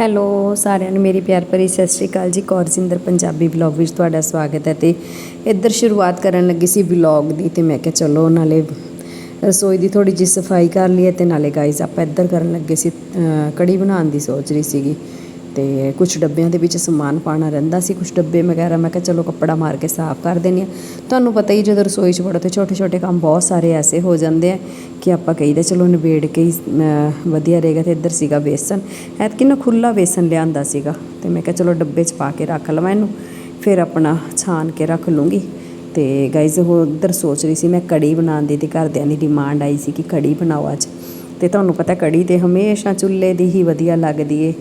Hello, ਸਾਰਿਆਂ ਨੂੰ ਮੇਰੀ ਪਿਆਰ ਭਰੀ ਸਤਿ ਸ਼੍ਰੀ ਅਕਾਲ ਜੀ। ਕੌਰਜਿੰਦਰ ਪੰਜਾਬੀ ਵਲੌਗ ਵਿੱਚ ਤੁਹਾਡਾ ਸਵਾਗਤ ਹੈ ਤੇ ਇੱਧਰ ਸ਼ੁਰੂਆਤ ਕਰਨ ਲੱਗੀ ਸੀ ਵਲੌਗ ਦੀ ਤੇ ਮੈਂ ਕਿਹਾ ਚਲੋ ਨਾਲੇ ਰਸੋਈ ਦੀ ਥੋੜੀ ਜਿਹੀ ਸਫ਼ਾਈ ਕਰ ਲਈਏ ਤੇ ਨਾਲੇ ਗਾਈਜ਼ ਆਪਾਂ ਇੱਧਰ ਕਰਨ ਲੱਗੇ ਸੀ ਕੜੀ ਬਣਾਉਣ ਦੀ ਸੋਚ ਰਹੀ ਸੀਗੀ। ਤੇ ਕੁਝ ਡੱਬਿਆਂ ਦੇ ਵਿੱਚ ਸਮਾਨ ਪਾਣਾ ਰਹਿੰਦਾ ਸੀ ਕੁਝ ਡੱਬੇ ਵਗੈਰਾ, ਮੈਂ ਕਿਹਾ ਚਲੋ ਕੱਪੜਾ ਮਾਰ ਕੇ ਸਾਫ਼ ਕਰ ਦਿੰਦੀ ਹਾਂ। ਤੁਹਾਨੂੰ ਪਤਾ ਹੀ ਜਦੋਂ ਰਸੋਈ 'ਚ ਵੜੋ ਤੇ ਛੋਟੇ ਛੋਟੇ ਕੰਮ ਬਹੁਤ ਸਾਰੇ ਐਸੇ ਹੋ ਜਾਂਦੇ ਆ ਕਿ ਆਪਾਂ ਕਹੀਦਾ ਚਲੋ ਨਿਬੇੜ ਕੇ ਹੀ ਵਧੀਆ ਰਹੇਗਾ ਤੇ ਇੱਧਰ ਸੀਗਾ ਬੇਸਨ। ਐਤਕੀ ਨਾ ਖੁੱਲਾ ਬੇਸਨ ਲਿਆਂਦਾ ਸੀਗਾ ਤੇ ਮੈਂ ਕਿਹਾ ਚਲੋ ਡੱਬੇ 'ਚ ਪਾ ਕੇ ਰੱਖ ਲਵਾਂ ਇਹਨੂੰ, ਫਿਰ ਆਪਣਾ ਛਾਨ ਕੇ ਰੱਖ ਲੂੰਗੀ। ਤੇ ਗਾਈਜ਼ ਉਹ ਉੱਧਰ ਸੋਚ ਰਹੀ ਸੀ ਮੈਂ ਕੜੀ ਬਣਾਉਣ ਦੀ ਤੇ ਘਰਦਿਆਂ ਦੀ ਡਿਮਾਂਡ ਆਈ ਸੀ ਕਿ ਕੜੀ ਬਣਾਓ ਅੱਜ। ਤੇ ਤੁਹਾਨੂੰ ਪਤਾ ਕੜੀ ਤੇ ਹਮੇਸ਼ਾ ਚੁੱਲ੍ਹੇ ਦੀ ਹੀ ਵਧੀਆ ਲੱਗਦੀ ਏ।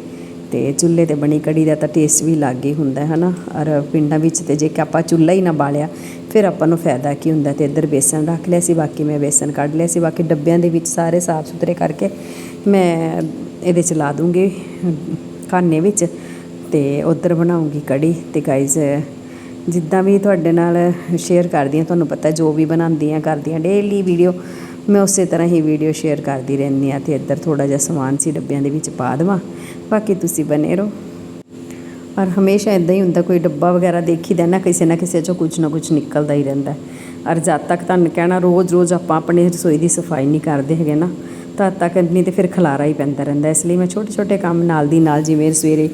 ਤੇ ਚੁੱਲ੍ਹੇ ਤੇ ਬਣੀ ਕੜੀ ਦਾ ਤਾਂ ਟੇਸਟ ਵੀ ਅਲੱਗ ਹੀ ਹੁੰਦਾ ਹੈ ਨਾ ਔਰ ਪਿੰਡਾਂ ਵਿੱਚ ਤੇ ਜੇ ਕਿ ਆਪਾਂ ਚੁੱਲ੍ਹਾ ਹੀ ਨਾ ਬਾਲਿਆ, ਫਿਰ ਆਪਾਂ ਨੂੰ ਫਾਇਦਾ ਕੀ ਹੁੰਦਾ ਤੇ ਇੱਧਰ ਬੇਸਨ ਰੱਖ ਲਿਆ ਸੀ, ਬਾਕੀ ਮੈਂ ਬੇਸਨ ਕੱਢ ਲਿਆ ਸੀ, ਬਾਕੀ ਡੱਬਿਆਂ ਦੇ ਵਿੱਚ ਸਾਰੇ ਸਾਫ਼ ਸੁਥਰੇ ਕਰਕੇ ਮੈਂ ਇਹਦੇ ਚ ਲਾ ਦੂੰਗੀ, ਖਾਨੇ ਵਿੱਚ ਤੇ ਉੱਧਰ ਬਣਾਉਂਗੀ ਕੜੀ। ਤੇ ਗਾਈਜ਼ ਜਿੱਦਾਂ ਵੀ ਤੁਹਾਡੇ ਨਾਲ ਸ਼ੇਅਰ ਕਰਦੀ ਹਾਂ, ਤੁਹਾਨੂੰ ਪਤਾ ਜੋ ਵੀ ਬਣਾਉਂਦੀ ਹਾਂ ਕਰਦੀ ਹਾਂ ਡੇਲੀ ਵੀਡੀਓ ਮੈਂ ਉਸੇ ਤਰ੍ਹਾਂ ਹੀ ਵੀਡੀਓ ਸ਼ੇਅਰ ਕਰਦੀ ਰਹਿੰਦੀ ਹਾਂ ਤੇ ਇੱਧਰ ਥੋੜਾ ਜਿਹਾ ਸਮਾਨ ਸੀ ਡੱਬਿਆਂ ਦੇ ਵਿੱਚ ਪਾ ਦੇਵਾਂ। ਬਾਕੀ ਤੁਸੀਂ ਬਨੇ ਰਹੋ। ਔਰ ਹਮੇਸ਼ਾ ਇਦਾਂ ਹੀ ਹੁੰਦਾ, ਕੋਈ ਡੱਬਾ ਵਗੈਰਾ ਦੇਖੀਦਾ ਨਾ, ਕਿਸੇ ਨਾ ਕਿਸੇ ਚੋਂ ਕੁਝ ਨਾ ਕੁਝ ਨਿਕਲਦਾ ਹੀ ਰਹਿੰਦਾ। ਔਰ ਜਦ ਤੱਕ ਤੁਹਾਨੂੰ ਕਹਿਣਾ, ਰੋਜ਼-ਰੋਜ਼ ਆਪਾਂ ਆਪਣੇ ਰਸੋਈ ਦੀ ਸਫ਼ਾਈ ਨਹੀਂ ਕਰਦੇ ਹੈਗੇ ਨਾ, ਤਦ ਤੱਕ ਨਹੀਂ ਤੇ ਫਿਰ ਖਲਾਰਾ ਹੀ ਪੈਂਦਾ ਰਹਿੰਦਾ। ਇਸ ਲਈ ਮੈਂ ਛੋਟੇ-ਛੋਟੇ ਕੰਮ ਨਾਲ ਦੀ ਨਾਲ ਜਿਵੇਂ ਸਵੇਰੇ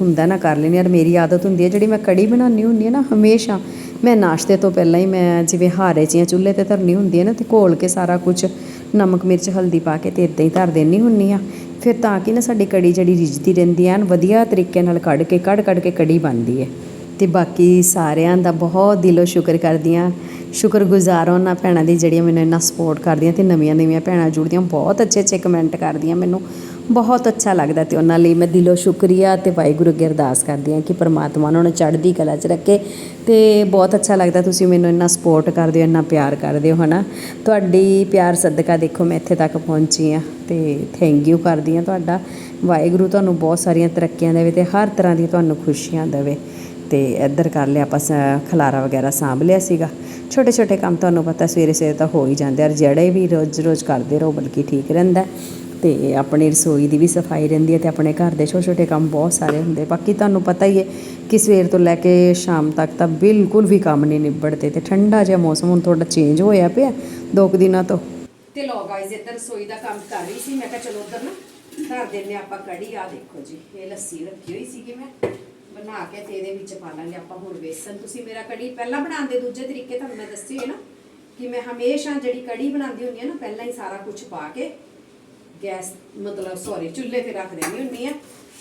ਹੁੰਦਾ ਨਾ ਕਰ ਲੈਣੀ ਔਰ ਮੇਰੀ ਆਦਤ ਹੁੰਦੀ ਹੈ, ਜਿਹੜੀ ਮੈਂ ਕੜੀ ਬਣਾਉਣੀ ਹੁੰਦੀ ਹੈ ਨਾ, ਹਮੇਸ਼ਾ ਮੈਂ ਨਾਸ਼ਤੇ ਤੋਂ ਪਹਿਲਾਂ ਹੀ ਮੈਂ ਜਿਵੇਂ ਹਾਰੇ ਚੀਆਂ ਚੁੱਲ੍ਹੇ ਤੇ ਧਰਨੀ ਹੁੰਦੀ ਹੈ ਨਾ ਤੇ ਘੋਲ ਕੇ ਸਾਰਾ ਕੁਝ ਨਮਕ, ਮਿਰਚ, ਹਲਦੀ ਪਾ ਕੇ ਤੇ ਇਦਾਂ ਹੀ ਧਰ ਦੇਣੀ ਹੁੰਨੀ ਆ ਫਿਰ ਤਾਂ ਕਿ ਨਾ ਸਾਡੀ ਕੜੀ ਜਿਹੜੀ ਰਿੱਝਦੀ ਰਹਿੰਦੀ ਐਨ ਵਧੀਆ ਤਰੀਕੇ ਨਾਲ ਕੱਢ ਕੇ, ਕੱਢ ਕੱਢ ਕੇ ਕੜੀ ਬਣਦੀ ਹੈ। ਤੇ ਬਾਕੀ ਸਾਰਿਆਂ ਦਾ ਬਹੁਤ ਦਿਲੋਂ ਸ਼ੁਕਰ ਕਰਦੀ ਹਾਂ। ਸ਼ੁਕਰਗੁਜ਼ਾਰ ਉਹਨਾਂ ਭੈਣਾਂ ਦੀ ਜਿਹੜੀਆਂ ਮੈਨੂੰ ਇੰਨਾ ਸਪੋਰਟ ਕਰਦੀਆਂ ਤੇ ਨਵੀਆਂ ਨਵੀਆਂ ਭੈਣਾਂ ਜੁੜਦੀਆਂ। ਬਹੁਤ ਅੱਛੇ ਅੱਛੇ ਕਮੈਂਟ ਕਰਦੀਆਂ ਮੈਨੂੰ। ਬਹੁਤ ਅੱਛਾ ਲੱਗਦਾ ਤੇ ਉਹਨਾਂ ਲਈ ਮੈਂ ਦਿਲੋਂ ਸ਼ੁਕਰੀਆ ਤੇ ਵਾਹਿਗੁਰੂ ਅੱਗੇ ਅਰਦਾਸ ਕਰਦੀ ਹਾਂ ਕਿ ਪਰਮਾਤਮਾ ਉਹਨਾਂ ਨੂੰ ਚੜ੍ਹਦੀ ਕਲਾ 'ਚ ਰੱਖੇ ਤੇ ਬਹੁਤ ਅੱਛਾ ਲੱਗਦਾ ਤੁਸੀਂ ਮੈਨੂੰ ਇੰਨਾ ਸਪੋਰਟ ਕਰਦੇ ਹੋ, ਇੰਨਾ ਪਿਆਰ ਕਰਦੇ ਹੋ, ਹਨਾ? ਤੁਹਾਡੀ ਪਿਆਰ ਸਦਕਾ ਦੇਖੋ ਮੈਂ ਇੱਥੇ ਤੱਕ ਪਹੁੰਚੀ ਆ ਤੇ ਥੈਂਕ ਯੂ ਕਰਦੀ ਹਾਂ ਤੁਹਾਡਾ। ਵਾਹਿਗੁਰੂ ਤੁਹਾਨੂੰ ਬਹੁਤ ਸਾਰੀਆਂ ਤਰੱਕੀਆਂ ਦੇਵੇ ਤੇ ਹਰ ਤਰ੍ਹਾਂ ਦੀ ਤੁਹਾਨੂੰ ਖੁਸ਼ੀਆਂ ਦੇਵੇ ਤੇ ਇੱਧਰ ਕਰ ਲਿਆ ਆਪਾਂ ਸ- ਖਲਾਰਾ ਵਗੈਰਾ ਸਾਂਭ ਲਿਆ ਸੀਗਾ। ਛੋਟੇ ਛੋਟੇ ਕੰਮ ਤੁਹਾਨੂੰ ਪਤਾ ਸਵੇਰੇ ਸਵੇਰੇ ਤਾਂ ਹੋ ਹੀ ਜਾਂਦੇ ਆ ਜਿਹੜੇ ਵੀ ਰੋਜ਼ ਰੋਜ਼ ਕਰਦੇ ਰਹੋ ਬਲਕਿ ਠੀਕ ਰਹਿੰਦਾ। ਤੇ ਆਪਣੀ ਰਸੋਈ ਦੀ ਵੀ ਸਫ਼ਾਈ ਰਹਿੰਦੀ ਹੈ ਤੇ ਆਪਣੇ ਘਰ ਦੇ ਛੋਟੇ ਛੋਟੇ ਕੰਮ ਬਹੁਤ ਸਾਰੇ ਹੁੰਦੇ। ਬਾਕੀ ਤੁਹਾਨੂੰ ਪਤਾ ਹੀ ਹੈ ਕਿ ਸਵੇਰ ਤੋਂ ਲੈ ਕੇ ਸ਼ਾਮ ਤੱਕ ਤਾਂ ਬਿਲਕੁਲ ਵੀ ਕੰਮ ਨਹੀਂ ਨਿਬੜਦੇ ਤੇ ਠੰਡਾ ਜਿਹਾ ਮੌਸਮ ਹੁਣ ਥੋੜਾ ਚੇਂਜ ਹੋਇਆ ਪਿਆ ਦੋ ਕੁ ਦਿਨਾਂ ਤੋਂ। ਤੇ ਲੋ ਗਾਇਜ਼ ਇੱਧਰ ਰਸੋਈ ਦਾ ਕੰਮ ਕਰ ਰਹੀ ਸੀ, ਮੈਂ ਕਿਹਾ ਚਲੋ ਉਧਰ ਨਾ ਧਰ ਦਿੰਨੇ ਆਪਾਂ ਕੜੀ ਆ ਦੇਖੋ ਜੀ, ਇਹ ਲੱਸੀ ਰੱਖੀ ਹੋਈ ਸੀ ਕਿ ਮੈਂ, ਬਣਾ ਕੇ ਤੇ ਇਹਦੇ ਵਿੱਚ ਪਾ ਲਾਂਗੇ ਆਪਾਂ ਹੁਣ ਵੇਸਣ ਤੁਸੀਂ ਮੇਰਾ ਕੜੀ ਪਹਿਲਾਂ ਬਣਾਉਣ ਦੂਜੇ ਤਰੀਕੇ ਤੁਹਾਨੂੰ ਮੈਂ ਦੱਸੀ ਹੈ ਨਾ, ਕਿ ਮੈਂ ਹਮੇਸ਼ਾ ਜਿਹੜੀ ਕੜੀ ਬਣਾਉਂਦੀ ਹੁੰਦੀ ਹੈ ਨਾ, ਪਹਿਲਾਂ ਹੀ ਸਾਰਾ ਕੁਝ ਪਾ ਕੇ ਗੈਸ, ਮਤਲਬ ਸੌਰੀ ਚੁੱਲ੍ਹੇ ਤੇ ਰੱਖ ਦੇਣੀ ਹੁੰਦੀ ਆ।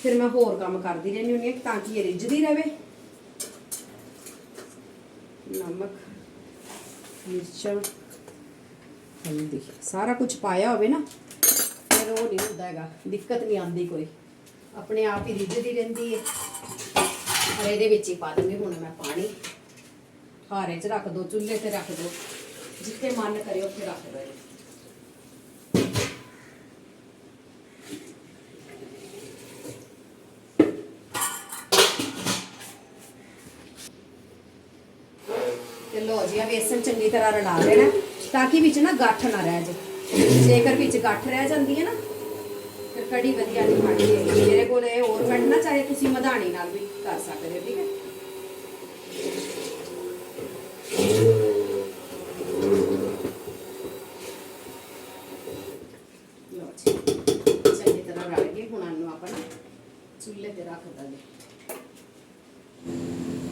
ਫਿਰ ਮੈਂ ਹੋਰ ਕੰਮ ਕਰਦੀ ਰਹਿੰਦੀ ਹੁੰਦੀ ਆ ਤਾਂ ਕਿ ਇਹ ਰਿੱਝਦੀ ਰਹੇ ਨਮਕ, ਮਿਰਚਾਂ, ਹਲਦੀ, ਸਾਰਾ ਕੁਝ ਪਾਇਆ ਹੋਵੇ ਨਾ, ਫਿਰ ਉਹ ਨਹੀਂ ਹੁੰਦਾ ਹੈਗਾ, ਦਿੱਕਤ ਨਹੀਂ ਆਉਂਦੀ ਕੋਈ। ਆਪਣੇ ਆਪ ਹੀ ਰਿੱਝਦੀ ਰਹਿੰਦੀ ਹੈ ਔਰ ਇਹਦੇ ਵਿੱਚ ਹੀ ਪਾ ਦੂੰਗੀ ਹੁਣ ਮੈਂ ਪਾਣੀ। ਹਾਰੇ 'ਚ ਰੱਖ ਦੋ, ਚੁੱਲ੍ਹੇ ਤੇ ਰੱਖ ਦੋ। ਜਿੱਥੇ ਮਨ ਕਰੇ ਉੱਥੇ ਰੱਖ ਦੋ ਇਹਨੂੰ। ਤੇ ਲੋ ਜੀ ਆ ਵੇਸਣ ਚੰਗੀ ਤਰ੍ਹਾਂ ਰਲਾ ਲੈਣਾ, ਤਾਂ ਕਿ ਵਿੱਚ ਨਾ ਗੱਠ ਨਾ ਰਹਿ ਜਾਏ। ਜੇਕਰ ਵਿੱਚ ਗੱਠ ਰਹਿ ਜਾਂਦੀ ਹੈ ਨਾ, ਫਿਰ ਕੜੀ ਵਧੀਆ ਨਹੀਂ ਬਣਦੀ ਹੈਗੀ। ਮੇਰੇ ਕੋਲ ਇਹ ਹੋਰ ਕੱਢਣਾ ਚਾਹੇ ਤੁਸੀਂ ਮਧਾਣੀ ਨਾਲ ਵੀ ਕਰ ਸਕਦੇ ਹੋ, ਠੀਕ ਹੈ? ਚੰਗੀ ਤਰ੍ਹਾਂ ਰਲ ਗਏ। ਹੁਣ ਇਹਨੂੰ ਆਪਾਂ ਨਾ ਚੁੱਲ੍ਹੇ ਤੇ ਰੱਖ ਦਾਂਗੇ।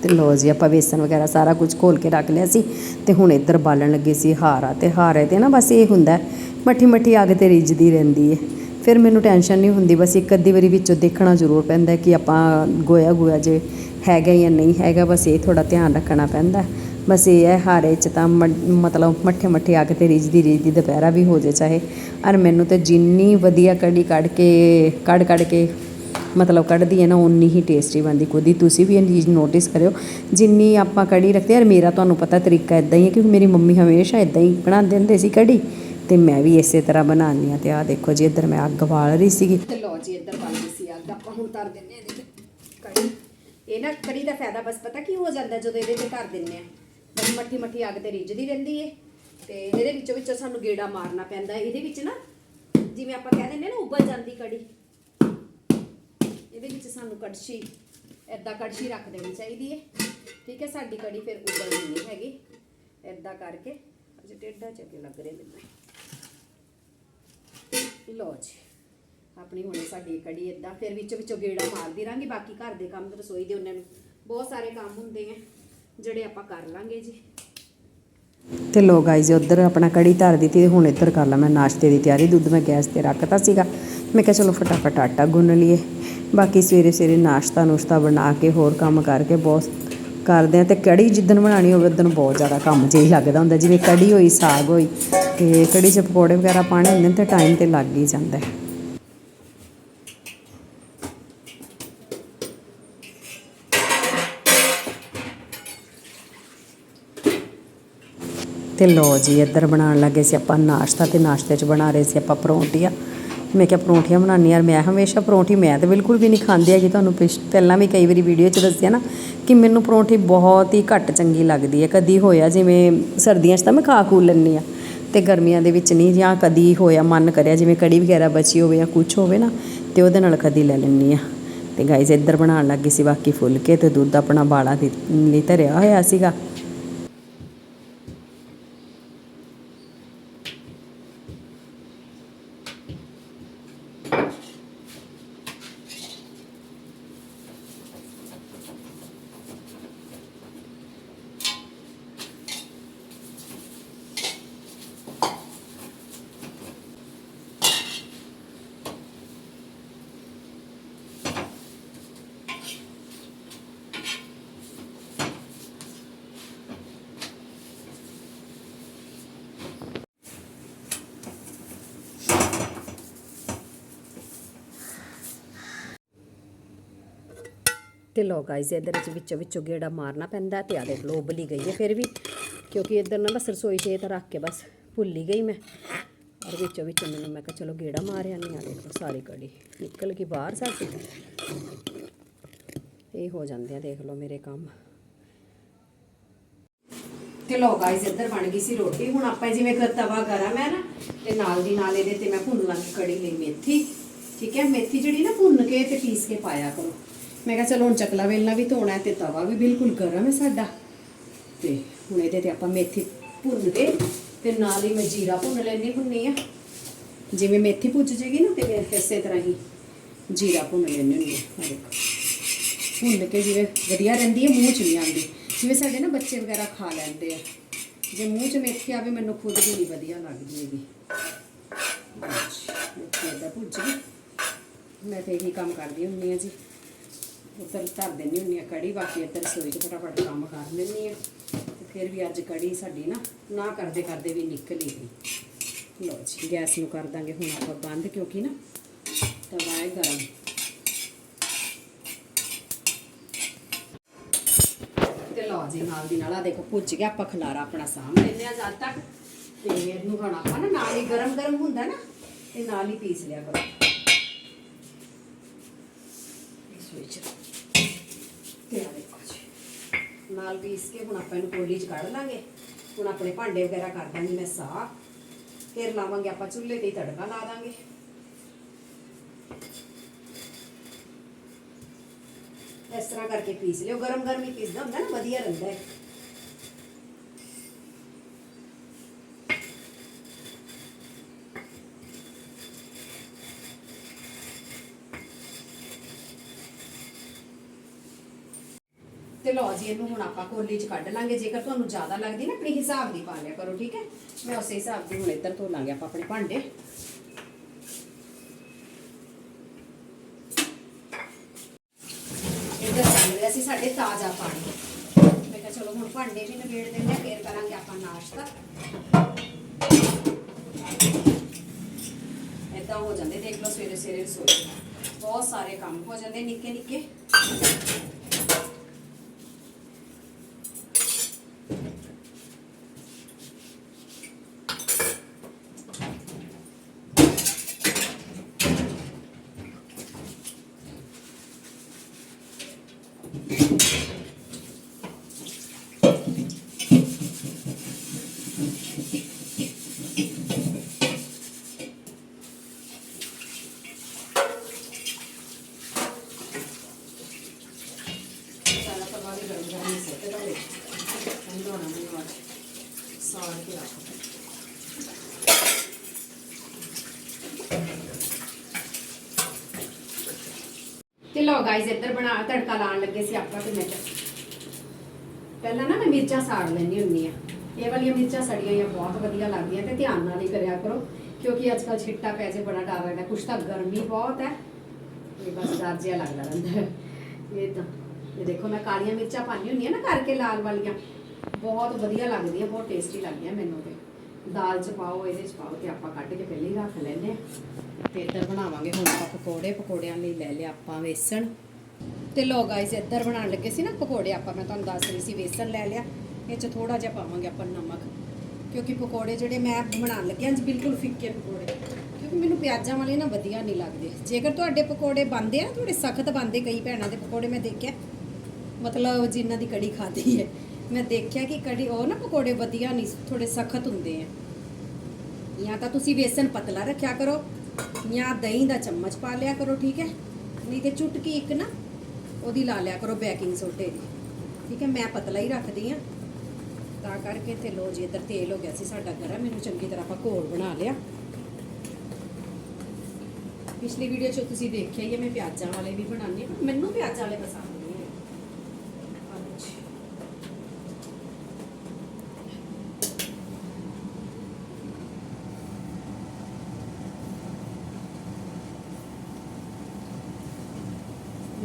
ਤੇ ਲੋ ਜੀ, ਆਪਾਂ ਵੇਸਣ ਵਗੈਰਾ ਸਾਰਾ ਕੁਝ ਘੋਲ ਕੇ ਰੱਖ ਲਿਆ ਸੀ ਤੇ ਹੁਣ ਇੱਧਰ ਬਾਲਣ ਲੱਗੇ ਸੀ ਹਾਰਾ ਤੇ ਹਾਰੇ ਤੇ ਨਾ ਬਸ ਇਹ ਹੁੰਦਾ, ਮੱਠੀ ਮੱਠੀ ਅੱਗ ਤੇ ਰਿੱਝਦੀ ਰਹਿੰਦੀ ਹੈ ਫਿਰ ਮੈਨੂੰ ਟੈਨਸ਼ਨ ਨਹੀਂ ਹੁੰਦੀ, ਬਸ ਇੱਕ ਅੱਧੀ ਵਾਰੀ ਵਿੱਚੋਂ ਦੇਖਣਾ ਜ਼ਰੂਰ ਪੈਂਦਾ ਕਿ ਆਪਾਂ ਗੋਇਆ ਗੋਇਆ ਜੇ ਹੈਗਾ ਜਾਂ ਨਹੀਂ ਹੈਗਾ, ਬਸ ਇਹ ਥੋੜਾ ਧਿਆਨ ਰੱਖਣਾ ਪੈਂਦਾ। ਬਸ ਇਹ ਹੈ ਹਾਰੇ ਚ ਤਾਂ ਮ- ਮਤਲਬ ਮੱਠੇ ਮੱਠੇ ਅੱਗ ਤੇ ਰਿੱਝਦੀ ਰਿੱਝਦੀ ਦੁਪਹਿਰਾ ਵੀ ਹੋ ਜੇ ਚਾਹੇ। ਔਰ ਮੈਨੂੰ ਤੇ ਜਿੰਨੀ ਵਧੀਆ ਕੜੀ ਕੱਢ ਕੇ ਕੱਢ ਕੱਢ ਕੇ ਮਤਲਬ ਕੱਢਦੀ ਹੈ ਨਾ ਉਨੀ ਹੀ ਟੇਸਟੀ ਬਣਦੀ ਖੁਦ ਹੀ ਤੁਸੀਂ ਵੀ ਇਹ ਚੀਜ਼ ਨੋਟਿਸ ਕਰਿਓ। ਜਿੰਨੀ ਆਪਾਂ ਕੜੀ ਰੱਖਦੇ ਯਾਰ ਮੇਰਾ ਤੁਹਾਨੂੰ ਪਤਾ ਤਰੀਕਾ ਇਦਾਂ ਹੀ ਹੈ, ਕਿਉਂਕਿ ਮੇਰੀ ਮੰਮੀ ਹਮੇਸ਼ਾ ਇਦਾਂ ਹੀ ਬਣਾਉਂਦੇ ਹੁੰਦੇ ਸੀ ਕੜੀ। ਤੇ ਮੈਂ ਵੀ ਇਸੇ ਤਰ੍ਹਾਂ ਬਣਾਉਂਦੀ ਆ ਤੇ ਆਹ ਦੇਖੋ ਜੀ, ਇੱਧਰ ਮੈਂ ਅੱਗ ਬਾਲ ਰਹੀ ਸੀਗੀ। ਤੇ ਲੋ ਜੀ, ਇੱਧਰ ਬਣ ਗਈ ਸੀ ਅੱਗ। ਆਪਾਂ ਹੁਣ ਧਰ ਦਿੰਨੇ ਇਹਦੇ ਕੜੀ। ਇਹ ਨਾ ਕੜੀ ਦਾ ਫਾਇਦਾ ਬਸ ਪਤਾ ਕੀ ਹੋ ਜਾਂਦਾ ਜਦੋਂ ਇਹਦੇ ਤੇ ਧਰ ਦਿੰਨੇ ਆ ਬਸ ਮੱਠੀ ਮੱਠੀ ਅੱਗ ਤੇ ਰਿੱਝਦੀ ਰਹਿੰਦੀ ਏ। ਤੇ ਇਹਦੇ ਵਿੱਚੋਂ ਵਿੱਚੋਂ ਸਾਨੂੰ ਗੇੜਾ ਮਾਰਨਾ ਪੈਂਦਾ। ਇਹਦੇ ਵਿੱਚ ਨਾ ਜਿਵੇਂ ਆਪਾਂ ਕਹਿ ਦਿੰਦੇ ਨਾ, ਉਬਲ ਜਾਂਦੀ ਕੜੀ। ਇਹਦੇ ਵਿੱਚ ਸਾਨੂੰ ਕੜਛੀ ਐਦਾਂ ਕੜਛੀ ਰੱਖ ਦੇਣੀ ਚਾਹੀਦੀ ਹੈ। ਠੀਕ ਹੈ, ਸਾਡੀ ਕੜੀ ਫਿਰ ਉਬਲਣੀ ਨਹੀਂ ਹੈਗੀ। ਐਦਾਂ ਕਰਕੇ, ਅਜੇ ਟੇਢਾ ਚੱਕੇ ਲੱਗ ਰਿਹਾ ਮੈਨੂੰ? ਲਓ ਜੀ, ਆਪਣੀ ਹੁਣ ਸਾਡੀ ਕੜੀ ਇਦਾਂ ਫਿਰ ਵਿੱਚ ਵਿੱਚੋਂ ਗੇੜਾ ਮਾਰਦੀ ਰਾਂਗੀ, ਬਾਕੀ ਘਰ ਦੇ ਕੰਮ ਤੇ ਰਸੋਈ ਦੇ ਉਹਨਾਂ ਨੂੰ ਬਹੁਤ ਸਾਰੇ ਕੰਮ ਹੁੰਦੇ ਆ, ਜਿਹੜੇ ਆਪਾਂ ਕਰ ਲਾਂਗੇ ਜੀ। ਤੇ ਲੋ ਗਾਈਜ਼ ਉਧਰ ਆਪਣਾ ਕੜੀ ਧਰ ਦਿੱਤੀ ਤੇ ਹੁਣ ਇੱਧਰ ਕਰ ਲਾ ਮੈਂ ਨਾਸ਼ਤੇ ਦੀ ਤਿਆਰੀ। ਦੁੱਧ ਮੈਂ ਗੈਸ ਤੇ ਰੱਖਤਾ ਸੀਗਾ। ਮੈਂ ਕਿਹਾ ਚਲੋ ਫਟਾਫਟ ਆਟਾ ਗੁੰਨ ਲਈਏ। ਬਾਕੀ ਸਵੇਰੇ ਸਵੇਰੇ ਨਾਸ਼ਤਾ ਨੁਸ਼ਤਾ ਬਣਾ ਕੇ ਹੋਰ ਕੰਮ ਕਰਕੇ ਬਹੁਤ ਕਰਦੇ ਆ ਤੇ ਕੜੀ ਜਿੱਦਣ ਬਣਾਣੀ ਹੋਵੇ ਉਦੋਂ ਬਹੁਤ ਜ਼ਿਆਦਾ ਕੰਮ ਜਿਹਾ ਲੱਗਦਾ ਹੁੰਦਾ, ਜਿਵੇਂ ਕੜੀ ਹੋਈ, ਸਾਗ ਹੋਈ ਤੇ ਕੜੀ 'ਚ ਪਕੌੜੇ ਵਗੈਰਾ ਪਾਣੇ ਹੁੰਦੇ ਨੇ ਤੇ ਟਾਈਮ ਤੇ ਲੱਗ ਹੀ ਜਾਂਦਾ ਹੈ। ਤੇ ਲੋ ਜੀ, ਇੱਧਰ ਬਣਾਉਣ ਲੱਗੇ ਸੀ ਆਪਾਂ ਨਾਸ਼ਤਾ ਤੇ ਨਾਸ਼ਤੇ 'ਚ ਬਣਾ ਰਹੇ ਸੀ ਆਪਾਂ ਪਰੌਂਠੀਆਂ। ਮੈਂ ਕਿਹਾ ਪਰੌਂਠੀਆਂ ਬਣਾਉਣੀ ਯਾਰ ਮੈਂ ਹਮੇਸ਼ਾ ਪਰੌਂਠੀ ਮੈਂ ਤਾਂ ਬਿਲਕੁਲ ਵੀ ਨਹੀਂ ਖਾਂਦੀ ਹੈਗੀ। ਤੁਹਾਨੂੰ ਪਿਛ- ਪਹਿਲਾਂ ਵੀ ਕਈ ਵਾਰੀ ਵੀਡੀਓ 'ਚ ਦੱਸਿਆ ਨਾ ਕਿ ਮੈਨੂੰ ਪਰੌਂਠੀ ਬਹੁਤ ਹੀ ਘੱਟ ਚੰਗੀ ਲੱਗਦੀ ਹੈ। ਕਦੀ ਹੋਇਆ ਜਿਵੇਂ ਸਰਦੀਆਂ 'ਚ ਤਾਂ ਮੈਂ ਖਾ ਖੂ ਲੈਂਦੀ ਆ ਤੇ ਗਰਮੀਆਂ ਦੇ ਵਿੱਚ ਨਹੀਂ ਜਾਂ ਕਦੀ ਹੋਇਆ ਮਨ ਕਰਿਆ ਜਿਵੇਂ ਕੜੀ ਵਗੈਰਾ ਬਚੀ ਹੋਵੇ ਜਾਂ ਕੁਝ ਹੋਵੇ ਨਾ ਤੇ ਉਹਦੇ ਨਾਲ ਕਦੀ ਲੈ ਲੈਂਦੀ ਆ ਤੇ ਗਾਈਜ਼ ਇੱਧਰ ਬਣਾਉਣ ਲੱਗੀ ਸੀ ਬਾਕੀ ਫੁੱਲ ਕੇ ਤੇ ਦੁੱਧ ਆਪਣਾ ਬਾਲਾ ਦੇ, ਲਈ ਧਰਿਆ ਹੋਇਆ ਸੀਗਾ। ਤੇ ਲੋ ਗਾਈਜ਼ ਇਹਦੇ ਵਿੱਚ ਵਿੱਚੋਂ ਵਿੱਚੋਂ ਗੇੜਾ ਮਾਰਨਾ ਪੈਂਦਾ ਤੇ ਆ ਦੇਖ ਲੋ ਉਬਲੀ ਗਈ ਹੈ ਫਿਰ ਵੀ, ਕਿਉਂਕਿ ਇੱਧਰ ਨਾ ਬਸ ਰਸੋਈ 'ਚ ਇਹ ਤਾਂ ਰੱਖ ਕੇ ਬਸ ਭੁੱਲੀ ਗਈ ਮੈਂ। ਔਰ ਵਿੱਚੋਂ ਵਿੱਚੋਂ ਮੈਨੂੰ ਮੈਂ ਕਿਹਾ ਚਲੋ ਗੇੜਾ ਮਾਰਿਆ ਨਹੀਂ ਆ ਦੇਖੋ ਸਾਰੀ ਕੜੀ ਨਿਕਲ ਗਈ ਬਾਹਰ ਸਾਡੀ। ਇਹ ਹੋ ਜਾਂਦੇ ਆ, ਦੇਖ ਲਓ ਮੇਰੇ ਕੰਮ। ਤੇ ਲੋ ਗਾਈਜ਼ ਇੱਧਰ ਬਣ ਗਈ ਸੀ ਰੋਟੀ। ਹੁਣ ਆਪਾਂ ਜਿਵੇਂ ਕਰ ਤਵਾ ਗਰਮ ਹੈ ਨਾ, ਤੇ ਨਾਲ ਦੀ ਨਾਲ ਇਹਦੇ ਤੇ ਮੈਂ ਭੁੰਨ ਲਾਂਗੀ ਕੜੀ ਲਈ ਮੇਥੀ। ਠੀਕ ਹੈ? ਮੇਥੀ ਜਿਹੜੀ ਨਾ ਭੁੰਨ ਕੇ ਤੇ ਪੀਸ ਕੇ ਪਾਇਆ ਕਰੋ। ਮੈਂ ਕਿਹਾ ਚਲੋ ਹੁਣ ਚਕਲਾ ਵੇਲਣਾ ਵੀ ਧੋਣਾ ਹੈ ਤੇ ਤਵਾ ਵੀ ਬਿਲਕੁਲ ਗਰਮ ਹੈ ਸਾਡਾ। ਤੇ ਹੁਣ ਇਹਦੇ ਤੇ ਆਪਾਂ ਮੇਥੀ ਭੁੰਨ ਕੇ ਤੇ ਨਾਲ ਹੀ ਮੈਂ ਜੀਰਾ ਭੁੰਨ ਲੈਂਦੀ ਹੁੰਨੀ ਆ ਜਿਵੇਂ ਮੇਥੀ ਭੁੱਜ ਜੇਗੀ ਨਾ ਤੇ ਫਿਰ ਇਸੇ ਤਰ੍ਹਾਂ ਹੀ ਜੀਰਾ ਭੁੰਨ ਲੈਣੀ ਹੁੰਦੀ ਆ ਦੇਖੋ। ਭੁੰਨ ਕੇ ਜਿਵੇਂ ਵਧੀਆ ਰਹਿੰਦੀ ਹੈ, ਮੂੰਹ ਚ ਨਹੀਂ ਆਉਂਦੀ। ਜਿਵੇਂ ਸਾਡੇ ਨਾ ਬੱਚੇ ਵਗੈਰਾ ਖਾ ਲੈਂਦੇ ਆ। ਜੇ ਮੂੰਹ ਚ ਮੇਥੀ ਆਵੇ, ਮੈਨੂੰ ਖੁਦ ਵੀ ਨਹੀਂ ਵਧੀਆ ਲੱਗਦੀ ਹੈਗੀ। ਮੇਥੀ ਏਦਾਂ ਭੁੱਜ ਗਈ। ਮੈਂ ਤੇ ਇਹੀ ਕੰਮ ਕਰਦੀ ਹੁੰਦੀ ਆ ਜੀ। ਉੱਧਰ ਧਰ ਦਿੰਦੀ ਹੁੰਦੀ ਆ ਕੜੀ, ਬਾਕੀ ਇੱਧਰ ਰਸੋਈ 'ਚ ਫਟਾਫਟ ਕੰਮ ਕਰ ਲੈਂਦੀ ਆ ਤੇ ਫਿਰ ਵੀ ਅੱਜ ਕੜੀ ਸਾਡੀ ਨਾ ਨਾ ਕਰਦੇ ਕਰਦੇ ਵੀ ਨਿਕਲ ਹੀ ਗਈ। ਲਓ ਜੀ, ਗੈਸ ਨੂੰ ਕਰ ਦਾਂਗੇ ਹੁਣ ਆਪਾਂ ਬੰਦ, ਕਿਉਂਕਿ ਨਾ ਤਵਾ ਹੈ ਗਰਮ। ਲਓ ਜੀ, ਨਾਲ ਦੀ ਨਾਲ। ਆ ਦੇਖੋ, ਭੁੱਜ ਗਿਆ ਆਪਾਂ ਖਲਾਰਾ ਆਪਣਾ ਸਾਂਭ ਲੈਂਦੇ ਆ ਜਦ ਤੱਕ। ਤੇ ਇਹਨੂੰ ਹੁਣ ਆਪਾਂ ਨਾ ਨਾਲ ਹੀ ਗਰਮ ਗਰਮ ਹੁੰਦਾ ਨਾ, ਤੇ ਨਾਲ ਹੀ ਪੀਸ ਲਿਆ ਕਰੋ। ਇਸ ਵਿੱਚ। ਤੇ ਆ ਦੇਖੋ ਜੀ, ਨਾਲ ਪੀਸ ਕੇ ਹੁਣ ਆਪਾਂ ਇਹਨੂੰ ਕੋਲੀ 'ਚ ਕੱਢ ਲਾਂਗੇ। ਹੁਣ ਆਪਣੇ ਭਾਂਡੇ ਵਗੈਰਾ ਕਰ ਦਾਂਗੇ ਮੈਂ ਸਾਫ਼। ਫਿਰ ਲਾਵਾਂਗੇ ਆਪਾਂ ਚੁੱਲ੍ਹੇ ਤੇ ਤੜਕਾ ਲਾ ਦਾਂਗੇ। ਇਸ ਤਰ੍ਹਾਂ ਕਰਕੇ ਪੀਸ ਲਿਓ। ਗਰਮ ਗਰਮ ਹੀ ਪੀਸਦਾ ਹੁੰਦਾ ਨਾ, ਵਧੀਆ ਰਹਿੰਦਾ ਹੈ ਤੇ ਲਓ ਜੀ, ਇਹਨੂੰ ਹੁਣ ਆਪਾਂ ਕੋਲੀ 'ਚ ਕੱਢ ਲਾਂਗੇ। ਜੇਕਰ ਤੁਹਾਨੂੰ ਜ਼ਿਆਦਾ ਲੱਗਦੀ ਨਾ, ਆਪਣੇ ਹਿਸਾਬ ਦੀ ਪਾ ਲਿਆ ਕਰੋ, ਠੀਕ ਹੈ? ਮੈਂ ਉਸੇ ਹਿਸਾਬ ਦੀ ਹੁਣ ਇੱਧਰ ਧੋ ਲਾਂਗੇ ਆਪਾਂ ਆਪਣੇ ਭਾਂਡੇ ਇੱਧਰ ਚੱਲ ਰਿਹਾ ਤਾਜ਼ਾ ਪਾਣੀ। ਮੈਂ ਕਿਹਾ ਚਲੋ ਹੁਣ ਭਾਂਡੇ ਵੀ ਨਵੇੜ ਦਿੰਦੇ ਹਾਂ, ਫੇਰ ਕਰਾਂਗੇ ਆਪਾਂ ਨਾਸ਼ਤਾ। ਏਦਾਂ ਹੋ ਜਾਂਦੇ ਦੇਖ ਲਓ ਸਵੇਰੇ ਸਵੇਰੇ ਰਸੋਈ ਬਹੁਤ ਸਾਰੇ ਕੰਮ ਹੋ ਜਾਂਦੇ ਨਿੱਕੇ ਨਿੱਕੇ ਹਿਲਾਉਣਾ ਮੈਨੂੰ ਅੱਜ ਸਾੜ ਕੇ ਰੱਖ ਤੇ ਲੋ ਗਾਇਸ ਇੱਧਰ ਬਣਾ ਤੜਕਾ ਲਾਉਣ ਲੱਗੇ ਸੀ ਆਪਾਂ ਤੇ ਮੈਂ ਕਿਹਾ ਪਹਿਲਾਂ ਨਾ ਮੈਂ ਮਿਰਚਾਂ ਸਾੜ ਲੈਣੀ ਹੁੰਨੀ ਆ ਇਹ ਵਾਲੀਆਂ ਮਿਰਚਾਂ ਸੜੀਆਂ ਜਾਂ ਬਹੁਤ ਵਧੀਆ ਲੱਗਦੀਆਂ ਤੇ ਧਿਆਨ ਨਾਲ ਹੀ ਕਰਿਆ ਕਰੋ, ਕਿਉਂਕਿ ਅੱਜ ਕੱਲ ਛਿੱਟਾ ਪੈ ਜੇ, ਬੜਾ ਡਰ ਲੱਗਦਾ ਕੁਛ ਤਾਂ ਗਰਮੀ ਬਹੁਤ ਹੈ। ਇਹ ਬਸ ਡਰ ਜਿਹਾ ਲੱਗਦਾ ਰਹਿੰਦਾ। ਹੈ ਇਹ ਤਾਂ, ਇਹ ਦੇਖੋ ਮੈਂ ਕਾਲੀਆਂ ਮਿਰਚਾਂ ਪਾਣੀ ਹੁੰਦੀਆਂ ਨਾ, ਕਰਕੇ ਲਾਲ ਵਾਲੀਆਂ। ਬਹੁਤ ਵਧੀਆ ਲੱਗਦੀਆਂ ਬਹੁਤ ਟੇਸਟੀ ਲੱਗਦੀਆਂ ਮੈਨੂੰ ਤੇ। ਦਾਲ ਚ ਪਾਓ, ਇਹਦੇ ਚ ਪਾਓ ਤੇ ਆਪਾਂ ਕੱਢ ਕੇ ਪਹਿਲੇ ਹੀ ਰੱਖ ਲੈਂਦੇ ਆ। ਤੇ ਇੱਧਰ ਬਣਾਵਾਂਗੇ ਹੁਣ ਆਪਾਂ ਪਕੌੜੇ, ਪਕੌੜਿਆਂ ਲਈ ਲੈ ਲਿਆ ਆਪਾਂ ਵੇਸਣ। ਤੇ ਲੋ ਗਾਇਸ ਇੱਧਰ ਬਣਾਉਣ ਲੱਗੇ ਸੀ ਨਾ ਪਕੌੜੇ, ਆਪਾਂ ਮੈਂ ਤੁਹਾਨੂੰ ਦੱਸ ਰਹੀ ਸੀ ਵੇਸਣ ਲੈ ਲਿਆ। ਇਹ ਚ ਥੋੜਾ ਜਿਹਾ ਪਾਵਾਂਗੇ ਆਪਾਂ ਨਮਕ, ਕਿਉਂਕਿ ਪਕੌੜੇ ਜਿਹੜੇ ਮੈਂ ਬਣਾਉਣ ਲੱਗਿਆ ਜੀ ਬਿਲਕੁਲ ਫਿੱਕੇ ਪਕੌੜੇ। ਕਿਉਂਕਿ ਮੈਨੂੰ ਪਿਆਜ਼ਾਂ ਵਾਲੇ ਨਾ ਵਧੀਆ ਨਹੀਂ ਲੱਗਦੇ। ਜੇਕਰ ਤੁਹਾਡੇ ਪਕੌੜੇ ਬਣਦੇ ਆ ਥੋੜੇ ਸਖਤ ਬਣਦੇ ਕਈ ਭੈਣਾਂ ਦੇ ਪਕੌੜੇ ਮੈਂ ਦੇਖਿਆ। ਮਤਲਬ ਜਿਨ੍ਹਾਂ ਦੀ ਕੜੀ ਖਾਦੀ ਹੈ। ਮੈਂ ਦੇਖਿਆ ਕਿ ਕੜੀ ਉਹ ਨਾ ਪਕੌੜੇ ਵਧੀਆ ਨਹੀਂ ਥੋੜੇ ਸਖਤ ਹੁੰਦੇ ਆ। ਜਾਂ ਤਾਂ ਤੁਸੀਂ ਵੇਸਣ ਪਤਲਾ ਰੱਖਿਆ ਕਰੋ, ਜਾਂ ਦਹੀਂ ਦਾ ਚਮਚ ਪਾ ਲਿਆ ਕਰੋ, ਠੀਕ ਹੈ? ਨਹੀਂ ਤੇ ਚੁਟਕੀ ਇੱਕ ਨਾ ਉਹਦੀ ਲਾ ਲਿਆ ਕਰੋ ਬੇਕਿੰਗ ਸੋਡੇ ਦੀ। ਠੀਕ ਹੈ, ਮੈਂ ਪਤਲਾ ਹੀ ਰੱਖਦੀ ਆ ਤਾਂ ਕਰਕੇ ਤੇ ਲੋ ਜੀ, ਇੱਧਰ ਤੇਲ ਹੋ ਗਿਆ ਸੀ ਸਾਡਾ ਗਰਮ, ਇਹਨੂੰ ਚੰਗੀ ਤਰ੍ਹਾਂ ਆਪਾਂ ਘੋਲ ਬਣਾ ਲਿਆ। ਪਿਛਲੀ ਵੀਡੀਓ 'ਚ ਤੁਸੀਂ ਦੇਖਿਆ ਹੀ ਮੈਂ ਪਿਆਜ਼ਾਂ ਵਾਲੇ ਵੀ ਬਣਾਉਂਦੀ ਹਾਂ ਪਰ ਮੈਨੂੰ ਪਿਆਜ਼ਾਂ ਵਾਲੇ ਪਸੰਦ ਨਹੀਂ ਹੈ ਅੱਛਾ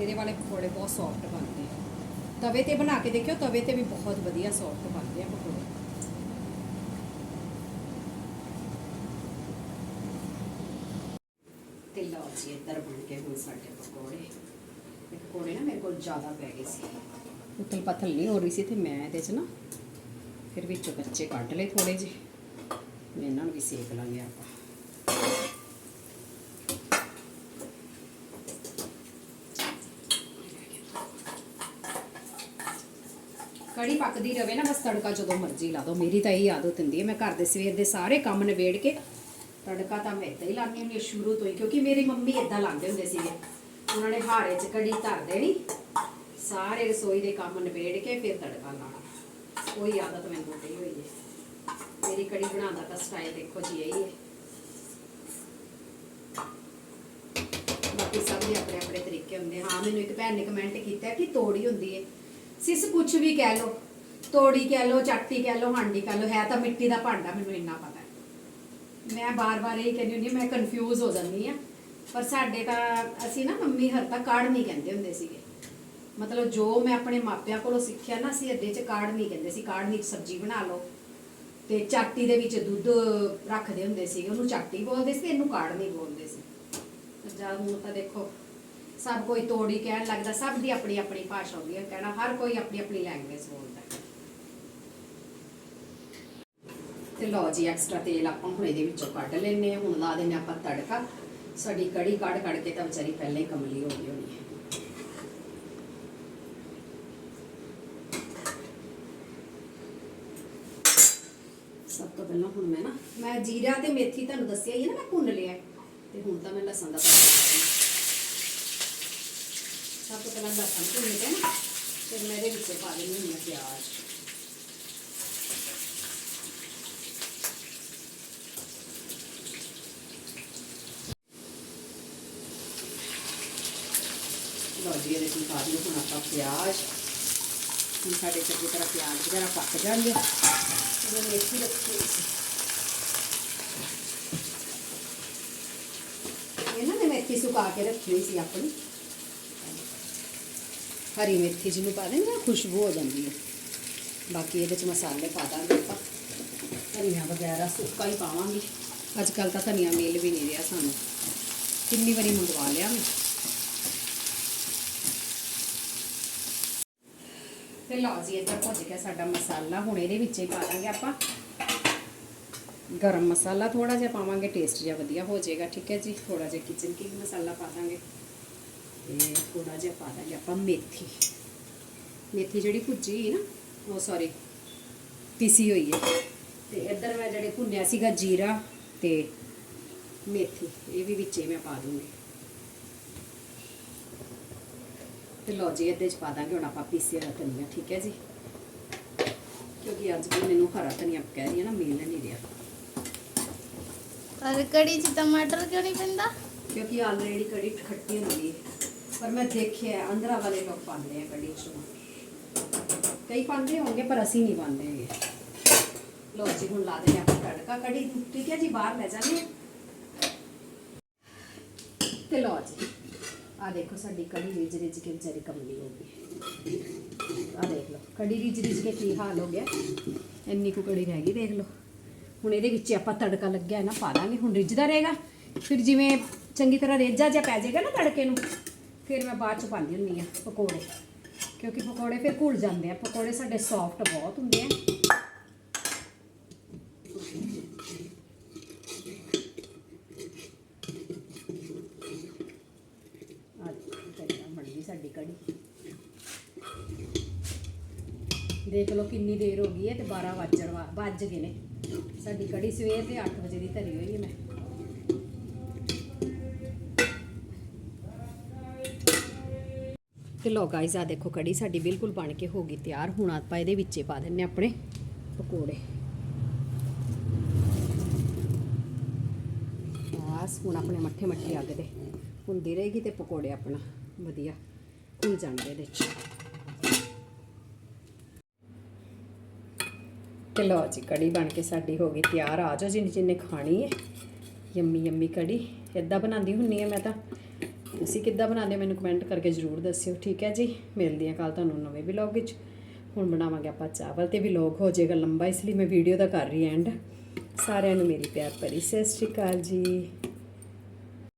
ਮੇਰੇ ਵਾਲੇ ਪਕੌੜੇ ਬਹੁਤ ਸੌਫਟ ਬਣਦੇ ਆ ਤਵੇ ਤੇ ਬਣਾ ਕੇ ਦੇਖਿਓ ਤਵੇ ਤੇ ਵੀ ਬਹੁਤ ਵਧੀਆ ਸੌਫਟ ਬਣਦੇ ਆ ਪਕੌੜੇ ਤੇ ਲਓ ਜੀ ਇੱਧਰ ਬਣ ਕੇ ਹੁਣ ਸਾਡੇ ਪਕੌੜੇ ਇਹ ਪਕੌੜੇ ਨਾ ਮੇਰੇ ਕੋਲ ਜ਼ਿਆਦਾ ਪੈ ਗਏ ਸੀ ਉਤਲ ਪਤਲ ਨਹੀਂ ਹੋ ਰਹੀ ਸੀ ਤੇ ਮੈਂ ਇਹਦੇ 'ਚ ਨਾ ਫਿਰ ਵਿੱਚੋਂ ਕੱਚੇ ਕੱਢ ਲਏ ਥੋੜੇ ਜਿਹੇ ਇਹਨਾਂ ਨੂੰ ਵੀ ਸੇਕ ਲਾਂਗੇ ਆਪਾਂ ਕੜੀ ਪੱਕਦੀ ਰਵੇ ਨਾ, ਬਸ ਤੜਕਾ ਜਦੋਂ ਮਰਜ਼ੀ ਲਾ ਦੋ ਮੇਰੀ ਤਾਂ ਇਹ ਆਦਤ ਹੁੰਦੀ ਹੈ, ਮੈਂ ਘਰ ਦੇ ਸਵੇਰ ਦੇ ਸਾਰੇ ਕੰਮ ਨਿਬੇੜ ਕੇ ਤੜਕਾ ਤਾਂ ਮੈਂ ਏਦਾਂ ਹੀ ਲਾਉਂਦੀ ਹੁੰਦੀ ਸ਼ੁਰੂ ਤੋਂ ਹੀ, ਕਿਉਂਕਿ ਮੇਰੀ ਮੰਮੀ ਇਦਾਂ ਲਾਉਂਦੇ ਹੁੰਦੇ ਸੀਗੇ। ਉਹਨਾਂ ਨੇ ਹਾਰੇ 'ਚ ਕੜੀ ਧਰ ਦੇਣੀ, ਸਾਰੇ ਰਸੋਈ ਦੇ ਕੰਮ ਨਿਬੇੜ ਕੇ ਫਿਰ ਤੜਕਾ ਲਾਉਣਾ। ਕੋਈ ਆਦਤ ਮੈਨੂੰ ਪਈ ਹੋਈ ਹੈ। ਮੇਰੀ ਕੜੀ ਬਣਾਉਣ ਦਾ ਸਟਾਈਲ ਦੇਖੋ ਜੀ ਇਹੀ ਹੈ। ਬਾਕੀ ਸਭ ਦੇ ਆਪਣੇ ਆਪਣੇ ਤਰੀਕੇ ਹੁੰਦੇ ਹਾਂ, ਮੈਨੂੰ ਇੱਕ ਭੈਣ ਨੇ ਕਮੈਂਟ ਕੀਤਾ ਕਿ ਤੋੜੀ ਹੁੰਦੀ ਹੈ। ਸਿਸ ਕੁਛ ਵੀ ਕਹਿ ਲੋ ਤੋੜੀ ਕਹਿ ਲੋ ਚੱਟੀ ਕਹਿ ਲੋ ਹਾਂਡੀ ਕਹਿ ਲੋ ਹੈ ਤਾਂ ਮਿੱਟੀ ਦਾ ਭਾਂਡਾ, ਮੈਨੂੰ ਇੰਨਾ ਪਤਾ ਮੈਂ ਬਾਰ-ਬਾਰ ਇਹ ਕਹਿੰਦੀ ਹੁੰਦੀ ਮੈਂ ਕਨਫਿਊਜ਼ ਹੋ ਜਾਂਦੀ ਆ ਪਰ ਸਾਡੇ ਤਾਂ ਅਸੀਂ ਨਾ ਮੰਮੀ ਹਰ ਤਾਂ ਕਾੜ ਨਹੀਂ ਕਹਿੰਦੇ ਹੁੰਦੇ ਸੀਗੇ। ਮਤਲਬ ਜੋ ਮੈਂ ਆਪਣੇ ਮਾਪਿਆਂ ਕੋਲੋਂ ਸਿੱਖਿਆ ਨਾ, ਅਸੀਂ ਅੱਡੇ 'ਚ ਕਾੜ ਨਹੀਂ ਕਹਿੰਦੇ ਸੀ, ਕਾੜ ਵਿੱਚ ਸਬਜ਼ੀ ਬਣਾ ਲਓ। ਤੇ ਚਾਟੀ ਦੇ ਵਿੱਚ ਦੁੱਧ ਰੱਖਦੇ ਹੁੰਦੇ ਸੀਗੇ, ਉਹਨੂੰ ਚਾਟੀ ਬੋਲਦੇ ਸੀ ਇਹਨੂੰ ਕਾੜ ਨਹੀਂ ਬੋਲਦੇ ਸੀ। ਜਾਂ ਹੁਣ ਤਾਂ ਦੇਖੋ ਸਭ ਕੋਈ ਤੋੜੀ ਕਹਿਣ ਲੱਗਦਾ, ਸਭ ਦੀ ਆਪਣੀ ਆਪਣੀ ਭਾਸ਼ਾ ਹੁੰਦੀ ਹੈ, ਕਹਿਣਾ ਹਰ ਕੋਈ ਆਪਣੀ ਆਪਣੀ ਲੈਂਗੁਏਜ ਬੋਲਦਾ ਤੇ ਲਓ ਜੀ ਐਕਸਟਰਾ ਤੇਲ ਆਪਾਂ ਹੁਣ ਇਹਦੇ ਵਿੱਚੋਂ ਕੱਢ ਲੈਨੇ ਹੁਣ ਲਾ ਦਿੰਨੇ ਆਪਾਂ ਤੜਕਾ। ਸਾਡੀ ਕੜੀ ਕੱਢ ਕੱਢ ਕੇ ਤਾਂ ਵਿਚਾਰੀ ਪਹਿਲਾਂ ਹੀ ਕਮਲੀ ਹੋ ਗਈ ਹੋਣੀ ਹੈ। ਸਭ ਤੋਂ ਪਹਿਲਾਂ ਹੁਣ ਮੈਂ ਨਾ, ਮੈਂ ਜੀਰਾ ਤੇ ਮੇਥੀ ਤੁਹਾਨੂੰ ਦੱਸਿਆ ਹੀ ਨਾ, ਮੈਂ ਭੁੰਨ ਲਿਆ ਤੇ ਹੁਣ ਤਾਂ ਮੈਂ ਲਸਣ ਦਾ ਸਭ ਤੋਂ ਪਹਿਲਾਂ ਲਸਣ ਭੁੰਨ ਕੇ ਨਾ ਫਿਰ ਮੈਂ ਇਹਦੇ ਵਿੱਚ ਪਾ ਦਿੰਦੀ ਹਾਂ ਪਿਆਜ਼। ਲਓ ਜੀ, ਇਹਦੇ ਵਿੱਚ ਪਾ ਦਿਓ ਹੁਣ ਆਪਾਂ ਪਿਆਜ਼। ਹੁਣ ਸਾਡੇ ਚੰਗੀ ਤਰ੍ਹਾਂ ਪਿਆਜ਼ ਵਗੈਰਾ ਪੱਕ ਜਾਣਗੇ। ਇਹਦੇ ਮੇਥੀ ਰੱਖੀ ਇਹਨਾਂ ਨੇ ਮੇਥੀ ਸੁਕਾ ਕੇ ਰੱਖੀ ਹੋਈ ਸੀ ਆਪਣੀ। ਹਰੀ ਮੇਥੀ ਜਿਹਨੂੰ ਪਾ ਦੇਂਗੇ ਖੁਸ਼ਬੂ ਹੋ ਜਾਂਦੀ ਹੈ। ਬਾਕੀ ਇਹਦੇ ਚ ਮਸਾਲੇ ਪਾ ਦਾਂਗੇ ਆਪਾਂ। ਧਨੀਆ ਵਗੈਰਾ ਸੁੱਕਾ ਹੀ ਪਾਵਾਂਗੇ। ਅੱਜ ਕੱਲ ਤਾਂ ਧਨੀਆ ਮਿਲ ਵੀ ਨਹੀਂ ਰਿਹਾ ਸਾਨੂੰ। ਕਿੰਨੀ ਵਾਰੀ ਮੰਗਵਾ ਲਿਆ ਮੈਂ। ਤੇ ਲਓ ਜੀ, ਇੱਧਰ ਭੁੱਜ ਗਿਆ ਸਾਡਾ ਮਸਾਲਾ। ਹੁਣ ਇਹਦੇ ਵਿੱਚ ਹੀ ਪਾ ਦਾਂਗੇ ਆਪਾਂ। ਗਰਮ ਮਸਾਲਾ ਥੋੜਾ ਜਿਹਾ ਪਾਵਾਂਗੇ, ਟੇਸਟ ਜਿਹਾ ਵਧੀਆ ਹੋ ਜਾਏਗਾ। ਠੀਕ ਹੈ ਜੀ ਥੋੜਾ ਜਿਹਾ ਕਿਚਨ ਕਿੰਗ ਮਸਾਲਾ ਪਾ ਦਾਂਗੇ। ਤੇ ਥੋੜਾ ਜਿਹਾ ਪਾ ਦਾਂਗੇ ਆਪਾਂ ਮੇਥੀ। ਮੇਥੀ ਜਿਹੜੀ ਭੁੱਜੀ ਨਾ ਉਹ ਸੌਰੀ ਪੀਸੀ ਹੋਈ ਹੈ। ਤੇ ਇੱਧਰ ਮੈਂ ਜਿਹੜੇ ਭੁੰਨਿਆ ਸੀਗਾ ਜੀਰਾ ਤੇ ਮੇਥੀ ਇਹ ਵੀ ਵਿੱਚੇ ਮੈਂ ਪਾ ਦੂੰਗੀ। ਤੇ ਲਓ ਜੀ ਇਹਦੇ ਚ ਪਾ ਦਾਂਗੇ ਹੁਣ ਆਪਾਂ ਪੀਸਿਆ ਹੋਇਆ ਧਨੀਆ ਠੀਕ ਹੈ ਜੀ? ਕਿਉਂਕਿ ਅੱਜ ਕੱਲ੍ਹ ਮੈਨੂੰ ਹਰਾ ਧਨੀਆ ਕਹਿ ਰਹੀ ਹੈ ਨਾ ਮਿਲ ਨਹੀਂ ਰਿਹਾ। ਔਰ ਕੜੀ 'ਚ ਟਮਾਟਰ ਕਿਉਂ ਨਹੀਂ ਪੈਂਦਾ? ਕਿਉਂਕਿ ਆਲਰੇਡੀ ਕੜੀ ਖੱਟੀ ਹੁੰਦੀ ਹੈ। ਪਰ ਮੈਂ ਦੇਖਿਆ ਹੈ, ਆਂਧਰਾ ਵਾਲੇ ਲੋਕ ਪਾਉਂਦੇ ਆ ਕੜੀ ਚ ਕਈ ਪਾਉਂਦੇ ਹੋਣਗੇ ਪਰ ਅਸੀਂ ਨਹੀਂ ਪਾਉਂਦੇ ਹੈਗੇ। ਲੋ ਜੀ ਹੁਣ ਲਾ ਦੇ ਆਪਾਂ ਤੜਕਾ। ਕੜੀ ਨੂੰ। ਠੀਕ ਹੈ ਜੀ ਬਾਹਰ ਲੈ ਜਾਂਦੇ ਹਾਂ। ਤੇ ਲੋ ਜੀ ਆ ਦੇਖੋ ਸਾਡੀ ਕੜੀ ਰਿਜ ਰਿਜ ਕੇ ਵਿਚਾਰੀ ਕਮਲੀ ਹੋ ਗਈ। ਆ ਦੇਖ ਲਓ ਕੜੀ ਰਿਜ ਰਿਜ ਕੇ ਕੀ ਹਾਲ ਹੋ ਗਿਆ। ਇੰਨੀ ਕੁ ਕੜੀ ਰਹਿ ਗਈ ਦੇਖ ਲਓ। ਹੁਣ ਇਹਦੇ ਵਿੱਚ ਆਪਾਂ ਤੜਕਾ ਲੱਗਿਆ ਨਾ ਪਾ ਦਾਂਗੇ ਹੁਣ ਰਿੱਝਦਾ ਰਹੇਗਾ। ਫਿਰ ਜਿਵੇਂ ਚੰਗੀ ਤਰ੍ਹਾਂ ਰੇਜਾ ਜਿਹਾ ਪੈ ਜਾਏਗਾ ਨਾ ਤੜਕੇ ਨੂੰ। ਫਿਰ ਮੈਂ ਬਾਅਦ ਚ ਪਾਉਂਦੀ ਹੁੰਦੀ ਆ ਪਕੌੜੇ, ਕਿਉਂਕਿ ਪਕੌੜੇ ਫਿਰ ਘੁਲ ਜਾਂਦੇ ਆ। ਪਕੌੜੇ ਸਾਡੇ ਸੌਫਟ ਬਹੁਤ ਹੁੰਦੇ ਆ। ਬਣ ਗਈ ਸਾਡੀ ਕੜੀ। ਦੇਖ ਲਓ ਕਿੰਨੀ ਦੇਰ ਹੋ ਗਈ ਹੈ ਤੇ 12 ਵੱਜਣ ਵਾ- ਵੱਜ ਗਏ ਨੇ। ਸਾਡੀ ਕੜੀ ਸਵੇਰ ਦੇ 8 ਵਜੇ ਦੀ ਧਰੀ ਹੋਈ ਹੈ ਮੈਂ। ਤੇ ਲੋ ਗਾਇਜ਼ ਆ ਦੇਖੋ ਕੜੀ ਸਾਡੀ ਬਿਲਕੁਲ ਬਣ ਕੇ ਹੋ ਗਈ ਤਿਆਰ। ਹੁਣ ਆਪਾਂ ਇਹਦੇ ਵਿੱਚੇ ਪਾ ਦਿੰਨੇ ਆਪਣੇ ਪਕੌੜੇ। ਬਸ, ਹੁਣ ਆਪਣੇ ਮੱਠੇ ਮੱਠੇ ਅੱਗ ਦੇ ਹੁੰਦੀ ਰਹੇਗੀ ਤੇ ਪਕੌੜੇ ਆਪਣਾ ਵਧੀਆ ਘੁਲ ਜਾਣਗੇ ਇਹਦੇ 'ਚ ਤੇ ਲਓ ਜੀ, ਕੜੀ ਬਣ ਕੇ ਸਾਡੀ ਹੋ ਗਈ ਤਿਆਰ। ਆ ਜਾਓ ਜਿੰਨੇ ਜਿੰਨੇ ਖਾਣੀ ਹੈ। ਯੰਮੀ ਯੰਮੀ ਕੜੀ। ਇੱਦਾਂ ਬਣਾਉਂਦੀ ਹੁੰਨੀ ਹੈ ਮੈਂ ਤਾਂ। ਤੁਸੀਂ ਕਿੱਦਾਂ ਬਣਾਉਂਦੇ ਹੋ ਮੈਨੂੰ ਕਮੈਂਟ ਕਰਕੇ ਜ਼ਰੂਰ ਦੱਸਿਓ, ਠੀਕ ਹੈ ਜੀ? ਮਿਲਦੀ ਹਾਂ ਕੱਲ ਤੁਹਾਨੂੰ ਨਵੇਂ ਵਲੌਗ ਵਿੱਚ। ਹੁਣ ਬਣਾਵਾਂਗੇ ਆਪਾਂ ਚਾਵਲ ਤੇ ਵਲੌਗ ਹੋ ਜਾਏਗਾ ਲੰਬਾ, ਇਸ ਲਈ ਮੈਂ ਵੀਡੀਓ ਦਾ ਕਰ ਰਹੀ ਐਂਡ ਸਾਰਿਆਂ ਨੂੰ ਮੇਰੀ ਪਿਆਰ ਭਰੀ, ਸਤਿ ਸ਼੍ਰੀ ਅਕਾਲ ਜੀ।